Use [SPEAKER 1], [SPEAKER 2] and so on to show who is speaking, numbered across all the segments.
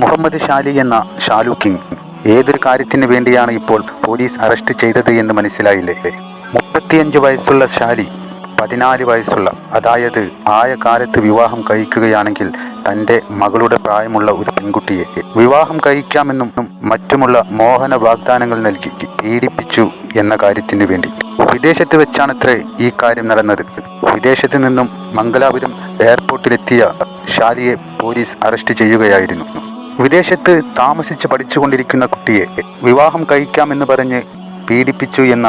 [SPEAKER 1] മുഹമ്മദ് ഷാലി എന്ന ഷാലു കിങ്. ഏതൊരു കാര്യത്തിന് വേണ്ടിയാണ് ഇപ്പോൾ പോലീസ് അറസ്റ്റ് ചെയ്തത് എന്ന് മനസ്സിലായില്ലേ? മുപ്പത്തിയഞ്ച് വയസ്സുള്ള ഷാലി പതിനാല് വയസ്സുള്ള അതായത് ആയ കാലത്ത് വിവാഹം കഴിക്കുകയാണെങ്കിൽ തന്റെ മകളുടെ പ്രായമുള്ള ഒരു പെൺകുട്ടിയെ വിവാഹം കഴിക്കാമെന്നും മറ്റുമുള്ള മോഹന വാഗ്ദാനങ്ങൾ നൽകി പീഡിപ്പിച്ചു എന്ന കാര്യത്തിന് വേണ്ടി. വിദേശത്ത് വെച്ചാണത്രേ ഈ കാര്യം നടന്നത്. വിദേശത്ത് നിന്നും മംഗലാപുരം എയർപോർട്ടിലെത്തിയ ഷാലിയെ പോലീസ് അറസ്റ്റ് ചെയ്യുകയായിരുന്നു. വിദേശത്ത് താമസിച്ച് പഠിച്ചുകൊണ്ടിരിക്കുന്ന കുട്ടിയെ വിവാഹം കഴിക്കാമെന്ന് പറഞ്ഞ് പീഡിപ്പിച്ചു എന്ന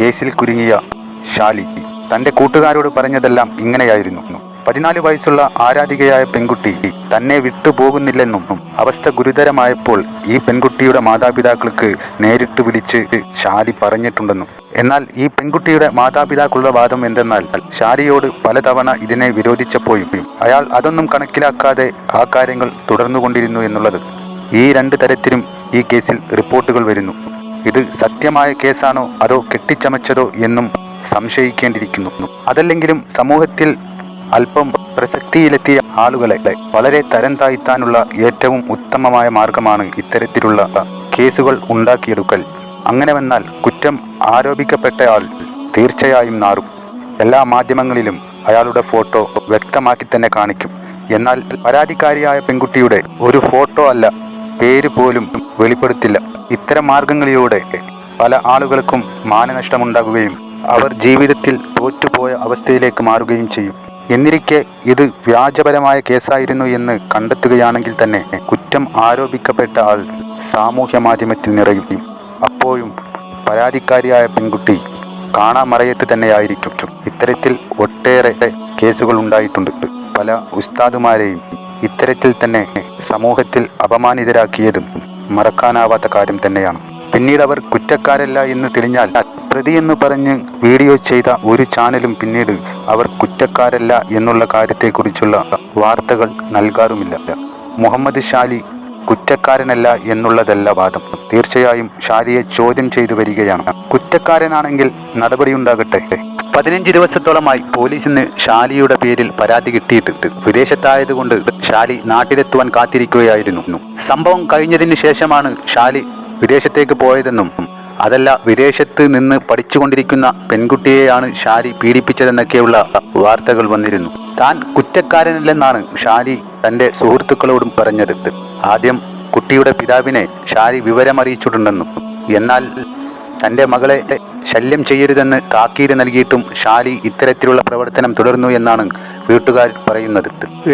[SPEAKER 1] കേസിൽ കുരുങ്ങിയ ഷാലി തന്റെ കൂട്ടുകാരോട് പറഞ്ഞതെല്ലാം ഇങ്ങനെയായിരുന്നു. പതിനാല് വയസ്സുള്ള ആരാധികയായ പെൺകുട്ടി തന്നെ വിട്ടുപോകുന്നില്ലെന്നും അവസ്ഥ ഗുരുതരമായപ്പോൾ ഈ പെൺകുട്ടിയുടെ മാതാപിതാക്കൾക്ക് നേരിട്ട് വിളിച്ച് ഷാലി പറഞ്ഞിട്ടുണ്ടെന്നും. എന്നാൽ ഈ പെൺകുട്ടിയുടെ മാതാപിതാക്കളുടെ വാദം എന്തെന്നാൽ ഷാരിയോട് പലതവണ ഇതിനെ വിരോധിച്ചപ്പോഴും അയാൾ അതൊന്നും കണക്കിലാക്കാതെ ആ കാര്യങ്ങൾ തുടർന്നുകൊണ്ടിരുന്നു എന്നുള്ളത്. ഈ രണ്ട് തരത്തിലും ഈ കേസിൽ റിപ്പോർട്ടുകൾ വരുന്നു. ഇത് സത്യമായ കേസാണോ അതോ കെട്ടിച്ചമച്ചതോ എന്നും സംശയിക്കേണ്ടിയിരിക്കുന്നു. അതല്ലെങ്കിലും സമൂഹത്തിൽ അല്പം പ്രസക്തിയിലെത്തിയ ആളുകളെ വളരെ തരം താഴ്ത്താനുള്ള ഏറ്റവും ഉത്തമമായ മാർഗമാണ് ഇത്തരത്തിലുള്ള കേസുകൾ ഉണ്ടാക്കിയെടുക്കൽ. അങ്ങനെ വന്നാൽ കുറ്റം ആരോപിക്കപ്പെട്ടയാൾ തീർച്ചയായും നാറും. എല്ലാ മാധ്യമങ്ങളിലും അയാളുടെ ഫോട്ടോ വ്യക്തമാക്കി തന്നെ കാണിക്കും. എന്നാൽ പരാതിക്കാരിയായ പെൺകുട്ടിയുടെ ഒരു ഫോട്ടോ അല്ല പേര് പോലും വെളിപ്പെടുത്തില്ല. ഇത്തരം മാർഗങ്ങളിലൂടെ പല ആളുകൾക്കും മാനനഷ്ടമുണ്ടാകുകയും അവർ ജീവിതത്തിൽ തോറ്റുപോയ അവസ്ഥയിലേക്ക് മാറുകയും ചെയ്യും. എന്നിരിക്കെ ഇത് വ്യാജപരമായ കേസായിരുന്നു എന്ന് കണ്ടെത്തുകയാണെങ്കിൽ തന്നെ കുറ്റം ആരോപിക്കപ്പെട്ട ആൾ സാമൂഹ്യ മാധ്യമത്തിൽ നിറയും. അപ്പോഴും പരാതിക്കാരിയായ പെൺകുട്ടി കാണാമറയത്ത് തന്നെയായിരിക്കും. ഇത്തരത്തിൽ ഒട്ടേറെ കേസുകൾ ഉണ്ടായിട്ടുണ്ട്. പല ഉസ്താദുമാരെയും ഇത്തരത്തിൽ തന്നെ സമൂഹത്തിൽ അപമാനിതരാക്കിയതും മറക്കാനാവാത്ത കാര്യം തന്നെയാണ്. പിന്നീട് അവർ കുറ്റക്കാരല്ല എന്ന് തെളിഞ്ഞാൽ പ്രതിയെന്ന് പറഞ്ഞ് വീഡിയോ ചെയ്ത ഒരു ചാനലും പിന്നീട് അവർ കുറ്റക്കാരല്ല എന്നുള്ള കാര്യത്തെക്കുറിച്ചുള്ള വാർത്തകൾ നൽകാറുമില്ല. മുഹമ്മദ് ഷാലി കുറ്റക്കാരനല്ല എന്നുള്ളതല്ല വാദം. തീർച്ചയായും ഷാലിയെ ചോദ്യം ചെയ്തു വരികയാണ്. കുറ്റക്കാരനാണെങ്കിൽ നടപടിയുണ്ടാകട്ടെ. പതിനഞ്ച് ദിവസത്തോളമായി പോലീസിന് ഷാലിയുടെ പേരിൽ പരാതി കിട്ടിയിട്ടുണ്ട്. വിദേശത്തായതുകൊണ്ട് ഷാലി നാട്ടിലെത്തുവാൻ കാത്തിരിക്കുകയായിരുന്നു. സംഭവം കഴിഞ്ഞതിന് ശേഷമാണ് ഷാലി വിദേശത്തേക്ക് പോയതെന്നും അതല്ല വിദേശത്ത് നിന്ന് പഠിച്ചുകൊണ്ടിരിക്കുന്ന പെൺകുട്ടിയെയാണ് ഷാരി പീഡിപ്പിച്ചതെന്നൊക്കെയുള്ള വാർത്തകൾ വന്നിരുന്നു. താൻ കുറ്റക്കാരനല്ലെന്നാണ് ഷാരി തന്റെ സുഹൃത്തുക്കളോടും പറഞ്ഞത്. ആദ്യം കുട്ടിയുടെ പിതാവിനെ ഷാരി വിവരമറിയിച്ചിട്ടുണ്ടെന്നും എന്നാൽ തന്റെ മകളെ ശല്യം ചെയ്യരുതെന്ന് താക്കീത് നൽകിയിട്ടും ഷാലി ഇത്തരത്തിലുള്ള പ്രവർത്തനം തുടർന്നു എന്നാണ് വീട്ടുകാർ പറയുന്നത്.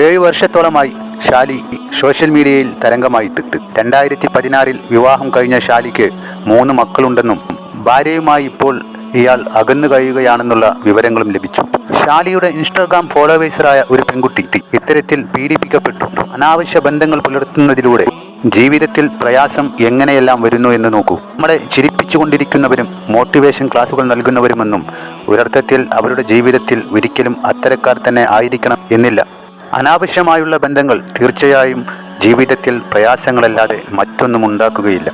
[SPEAKER 1] ഏഴ് വർഷത്തോളമായി ഷാലി സോഷ്യൽ മീഡിയയിൽ തരംഗമായിട്ട് രണ്ടായിരത്തി പതിനാറിൽ വിവാഹം കഴിഞ്ഞ ഷാലിക്ക് മൂന്ന് മക്കളുണ്ടെന്നും ഭാര്യയുമായി ഇപ്പോൾ ഇയാൾ അകന്നു കഴിയുകയാണെന്നുള്ള വിവരങ്ങളും ലഭിച്ചു. ഷാലിയുടെ ഇൻസ്റ്റാഗ്രാം ഫോളോവേഴ്സറായ ഒരു പെൺകുട്ടി ഇത്തരത്തിൽ പീഡിപ്പിക്കപ്പെട്ടു. അനാവശ്യ ബന്ധങ്ങൾ പുലർത്തുന്നതിലൂടെ ജീവിതത്തിൽ പ്രയാസം എങ്ങനെയെല്ലാം വരുന്നു എന്ന് നോക്കൂ. നമ്മളെ ചിരിപ്പിച്ചുകൊണ്ടിരിക്കുന്നവരും മോട്ടിവേഷൻ ക്ലാസുകൾ നൽകുന്നവരുമെന്നും ഒരർത്ഥത്തിൽ അവരുടെ ജീവിതത്തിൽ ഒരിക്കലും അത്തരക്കാർ തന്നെ ആയിരിക്കണം എന്നില്ല. അനാവശ്യമായുള്ള ബന്ധങ്ങൾ തീർച്ചയായും ജീവിതത്തിൽ പ്രയാസങ്ങളല്ലാതെ മറ്റൊന്നും ഉണ്ടാക്കുകയില്ല.